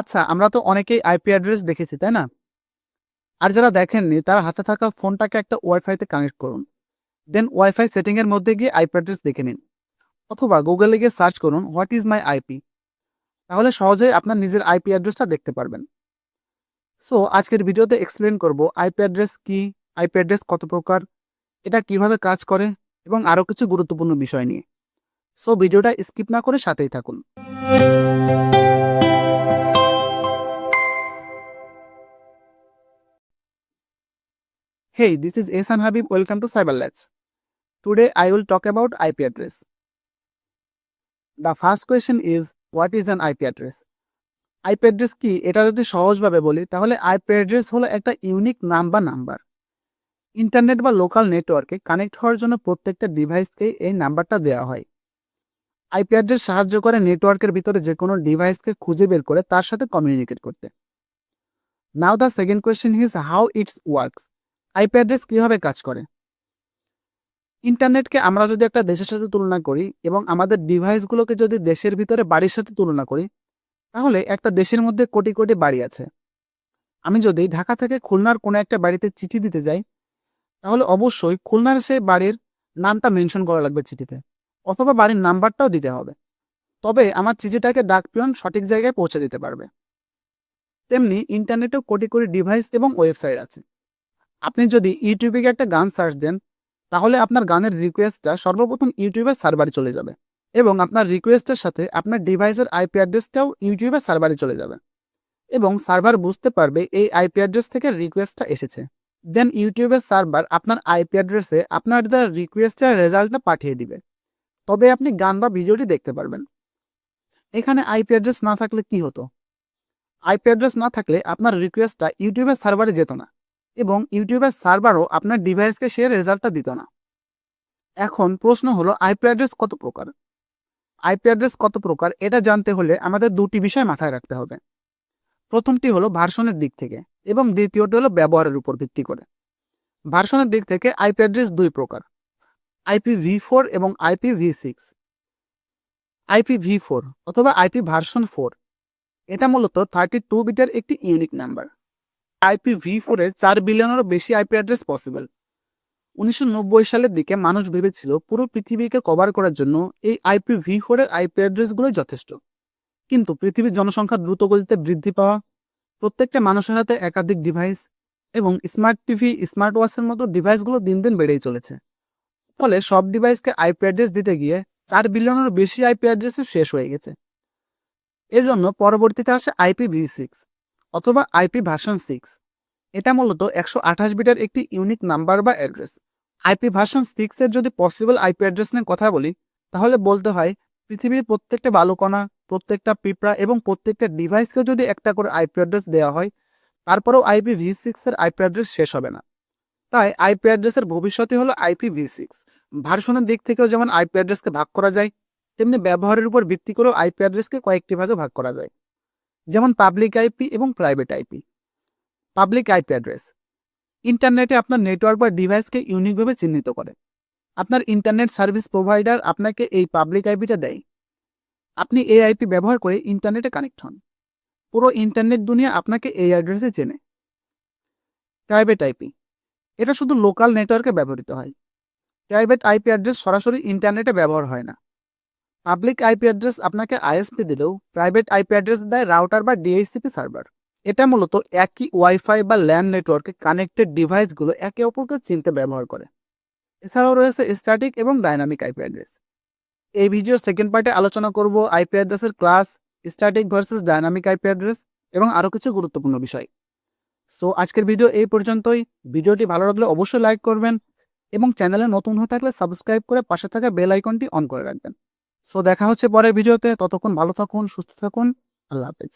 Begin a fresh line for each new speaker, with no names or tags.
আচ্ছা আমরা তো অনেকেই আইপি অ্যাড্রেস দেখেছি, তাই না? আর যারা দেখেননি, তারা হাতে থাকা ফোনটাকে একটা ওয়াইফাইতে কানেক্ট করুন। দেন ওয়াইফাই সেটিংয়ের মধ্যে গিয়ে আইপি অ্যাড্রেস দেখে নিন। অথবা গুগলে গিয়ে সার্চ করুন হোয়াট ইজ মাই আইপি তাহলে সহজেই আপনার নিজের আইপি অ্যাড্রেসটা দেখতে পারবেন। সো আজকের ভিডিওতে এক্সপ্লেন করব আইপি অ্যাড্রেস কি আইপি অ্যাড্রেস কত প্রকার, এটা কীভাবে কাজ করে, এবং আরও কিছু গুরুত্বপূর্ণ বিষয় নিয়ে। সো ভিডিওটা স্কিপ না করে সাথেই থাকুন। Hey, this is Ehsan Habib. Welcome to Cyberlatch. Today I will talk about IP address. The first question is what is an IP address? IP address কি এটা যদি সহজভাবে বলি তাহলে IP address হলো একটা ইউনিক নাম বা নাম্বার ইন্টারনেট বা লোকাল নেটওয়ার্কে কানেক্ট হওয়ার জন্য প্রত্যেকটা ডিভাইসকে এই নাম্বারটা দেওয়া হয় আইপি অ্যাড্রেস সাহায্য করে নেটওয়ার্কের ভিতরে যে কোনো ডিভাইসকে খুঁজে বের করে তার সাথে কমিউনিকেট করতে now the second question is how it's works IP address কীভাবে কাজ করে? ইন্টারনেটকে আমরা যদি একটা দেশের সাথে তুলনা করি এবং আমাদের ডিভাইসগুলোকে যদি দেশের ভিতরে বাড়ির সাথে তুলনা করি, তাহলে একটা দেশের মধ্যে কোটি কোটি বাড়ি আছে। আমি যদি ঢাকা থেকে খুলনার কোনো একটা বাড়িতে চিঠি দিতে যাই, তাহলে অবশ্যই খুলনার সেই বাড়ির নামটা মেনশন করা লাগবে চিঠিতে, অথবা বাড়ির নাম্বারটাও দিতে হবে। তবে আমার চিঠিটাকে ডাক পিয়ন সঠিক জায়গায় পৌঁছে দিতে পারবে। তেমনি ইন্টারনেটেও কোটি কোটি ডিভাইস এবং ওয়েবসাইট আছে। আপনি যদি ইউটিউবে গিয়ে একটা গান সার্চ দেন, তাহলে আপনার গানের রিকোয়েস্টটা সর্বপ্রথম ইউটিউবের সার্ভারে চলে যাবে এবং আপনার রিকোয়েস্টের সাথে আপনার ডিভাইসের আইপি অ্যাড্রেসটাও ইউটিউবের সার্ভারে চলে যাবে এবং সার্ভার বুঝতে পারবে এই আইপি অ্যাড্রেস থেকে রিকোয়েস্টটা এসেছে। দেন ইউটিউবের সার্ভার আপনার আইপি অ্যাড্রেসে আপনার দ্য রিকোয়েস্টের রেজাল্টটা পাঠিয়ে দিবে। তবে আপনি গান বা ভিডিওটি দেখতে পারবেন। এখানে আইপি অ্যাড্রেস না থাকলে কি হতো? আইপি অ্যাড্রেস না থাকলে আপনার রিকোয়েস্টটা ইউটিউবের সার্ভারে যেত না। এবং ইউটিউবের সার্ভারও আপনার ডিভাইসকে সে রেজাল্টটা দিত না। এখন প্রশ্ন হলো আইপি অ্যাড্রেস কত প্রকার? আইপি অ্যাড্রেস কত প্রকার? এটা জানতে হলে আমাদের দুটি বিষয় মাথায় রাখতে হবে। প্রথমটি হলো ভার্সনের দিক থেকে এবং দ্বিতীয়টি হলো ব্যবহারের উপর ভিত্তি করে। ভার্সনের দিক থেকে আইপি অ্যাড্রেস দুই প্রকার আইপি ভি ফোর এবং IP V six IP V four অথবা আইপি ভার্সন ফোর এটা মূলত থার্টি টু বিটের একটি ইউনিক নাম্বার আইপি ভি ফোরে চার বিলিয়নেরও বেশি আইপি অ্যাড্রেস পসিবল। উনিশশো নব্বই সালের দিকে মানুষ ভেবেছিল পুরো পৃথিবীকে কভার করার জন্য এই আইপি ভি ফোরের আইপি অ্যাড্রেসগুলোই যথেষ্ট। কিন্তু পৃথিবীর জনসংখ্যা দ্রুত গতিতে বৃদ্ধি পাওয়া, প্রত্যেকটা মানুষের হাতে একাধিক ডিভাইস এবং স্মার্ট টিভি স্মার্ট ওয়াচের মতো ডিভাইসগুলো দিন দিন বেড়েই চলেছে। ফলে সব ডিভাইসকে আইপি অ্যাড্রেস দিতে গিয়ে চার বিলিয়নেরও বেশি আইপি অ্যাড্রেসই শেষ হয়ে গেছে। এজন্য পরবর্তীতে আসে আইপি ভি সিক্স। অথবা আইপি ভার্সন সিক্স। এটা মূলত একশো আঠাশ বিটার একটি ইউনিক নাম্বার বা অ্যাড্রেস। আইপি ভার্সন সিক্সের যদি পসিবল আইপি অ্যাড্রেস নিয়ে কথা বলি, তাহলে বলতে হয়, পৃথিবীর প্রত্যেকটা বালুকণা, প্রত্যেকটা পিঁপড়া এবং প্রত্যেকটা ডিভাইসকে যদি একটা করে আইপি অ্যাড্রেস দেওয়া হয়, তারপরেও আইপি ভি সিক্সের আইপি অ্যাড্রেস শেষ হবে না। তাই আইপি অ্যাড্রেসের ভবিষ্যতে হলো আইপি ভি সিক্স। ভার্সনের দিক থেকেও যেমন আইপি অ্যাড্রেসকে ভাগ করা যায়, তেমনি ব্যবহারের উপর ভিত্তি করেও আইপি অ্যাড্রেসকে কয়েকটি ভাগে ভাগ করা যায়। যেমন পাবলিক আইপি এবং private IP public IP address ইন্টারনেটে আপনার নেটওয়ার্ক বা ডিভাইসকে ইউনিকভাবে চিহ্নিত করে। আপনার ইন্টারনেট সার্ভিস প্রোভাইডার আপনাকে এই পাবলিক আইপিটা দেয়। আপনি এই আইপি ব্যবহার করে ইন্টারনেটে কানেক্ট হন। পুরো ইন্টারনেট দুনিয়া আপনাকে এই অ্যাড্রেসে চেনে। প্রাইভেট আইপি এটা শুধু লোকাল নেটওয়ার্কে ব্যবহৃত হয়। প্রাইভেট আইপি অ্যাড্রেস সরাসরি ইন্টারনেটে ব্যবহার হয় না। পাবলিক আইপি অ্যাড্রেস আপনাকে আইএসপি দিলেও প্রাইভেট আইপি অ্যাড্রেস দেয় রাউটার বা ডিএইচসিপি সার্ভার। এটা মূলত একই ওয়াইফাই বা ল্যান্ড নেটওয়ার্কে কানেক্টেড ডিভাইসগুলো একে অপরকে চিনতে ব্যবহার করে। এছাড়াও রয়েছে স্ট্যাটিক এবং ডাইনামিক আইপি অ্যাড্রেস। এই ভিডিওর সেকেন্ড পার্টে আলোচনা করব IP অ্যাড্রেসের class, static versus dynamic IP address এবং আরও কিছু গুরুত্বপূর্ণ বিষয়। সো আজকের ভিডিও এই পর্যন্তই। ভিডিওটি ভালো লাগলে অবশ্যই লাইক করবেন এবং চ্যানেলে নতুন হয়ে থাকলে সাবস্ক্রাইব করে পাশে থাকা বেল আইকনটি অন করে রাখবেন। সো দেখা হচ্ছে পরের ভিডিওতে। ততক্ষণ ভালো থাকুন সুস্থ থাকুন। আল্লাহ হাফেজ।